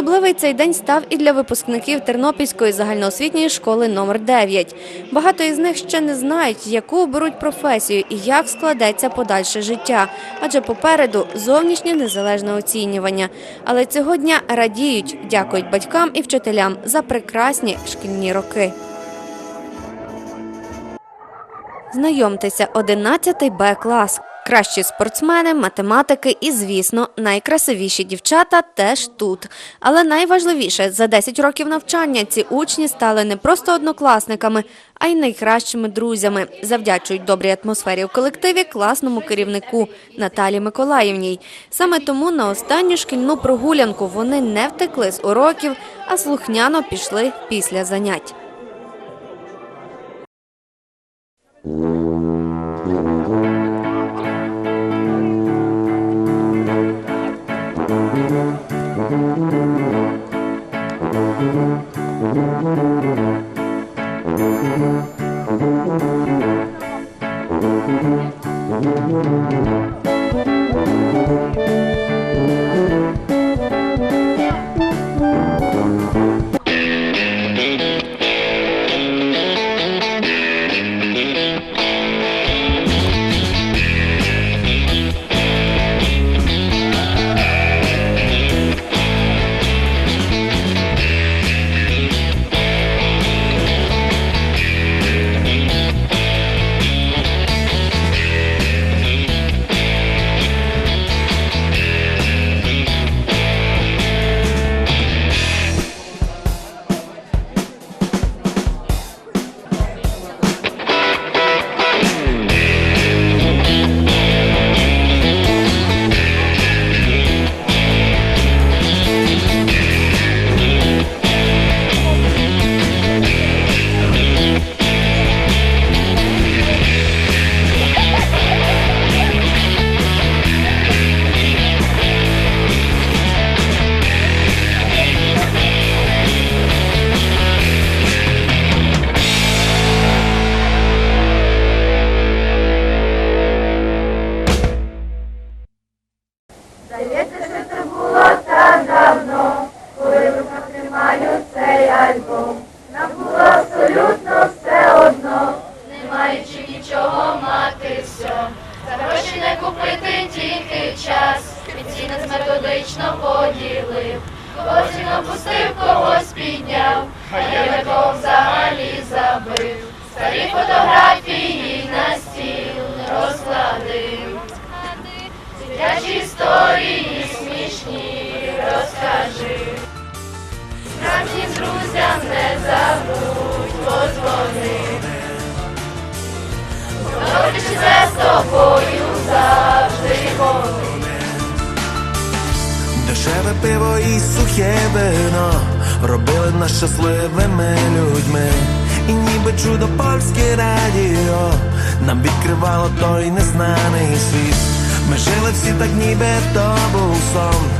Особливий цей день став і для випускників Тернопільської загальноосвітньої школи номер 9 Багато із них ще не знають, яку оберуть професію і як складеться подальше життя, адже попереду зовнішнє незалежне оцінювання. Але цього дня радіють, дякують батькам і вчителям за прекрасні шкільні роки. Знайомтеся, 11 Б клас. Кращі спортсмени, математики і, звісно, найкрасивіші дівчата теж тут. Але найважливіше, за 10 років навчання ці учні стали не просто однокласниками, а й найкращими друзями. Завдячують добрій атмосфері у колективі класному керівнику Наталі Миколаївній. Саме тому на останню шкільну прогулянку вони не втекли з уроків, а слухняно пішли після занять. Thank you. Не маючи нічого мати все, за гроші не купити тільки час. Підцінець методично поділив, когось він опустив, когось підняв, а я такого взагалі забив. Старі фотографії на стіл розкладив. Дитячі історії смішні розкажи. Справжнім не забудь позвони. Добре, чи це з тобою завжди вони. Дешеве пиво і сухе вино робили нас щасливими людьми. І ніби чудо польське радіо нам відкривало той незнаний світ. Ми жили всі так, ніби то був сон,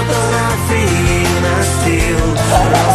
Старі фотографії на стіл розклади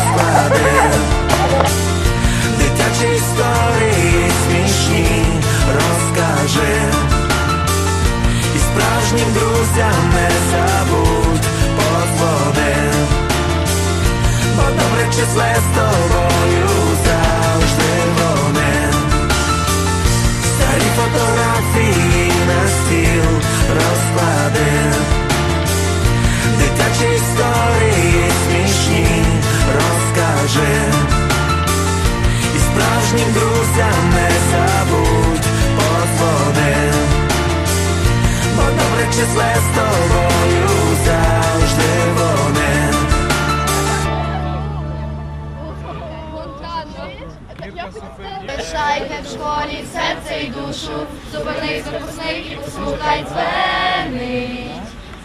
числе з тобою завжди вони. Лишайте в школі серце й душу, зупинись запускник і послухай дзвенить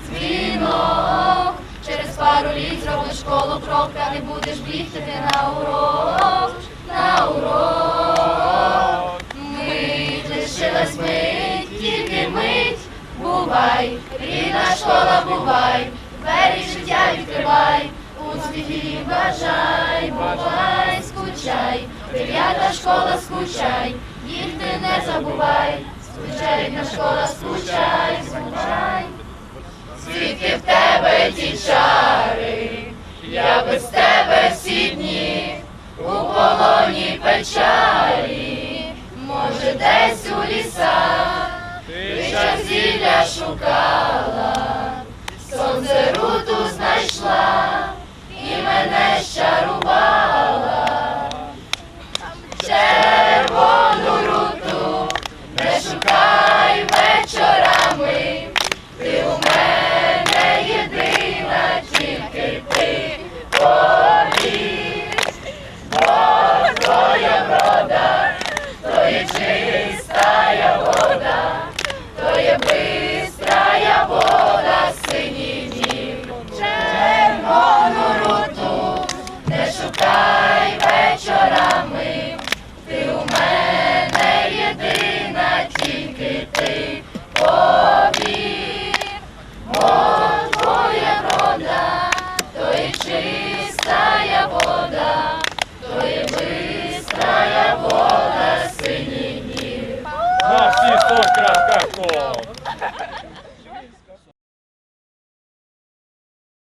дзвінок. Через пару літ зробиш школу крок, та не будеш бігти ти на урок, на урок. Мить лишилась мить, бувай, рідна школа, бувай, двері життя відкривай, успіхів бажай, бувай, скучай, дев'ята школа, скучай, їх ти не забувай, скучай, рідна школа, скучай, скучай. Звідки в тебе ті чари, я без тебе всі дні, у полоні печалі, може десь у лісах, шукала, сонце руту знайшла і мене щарувала.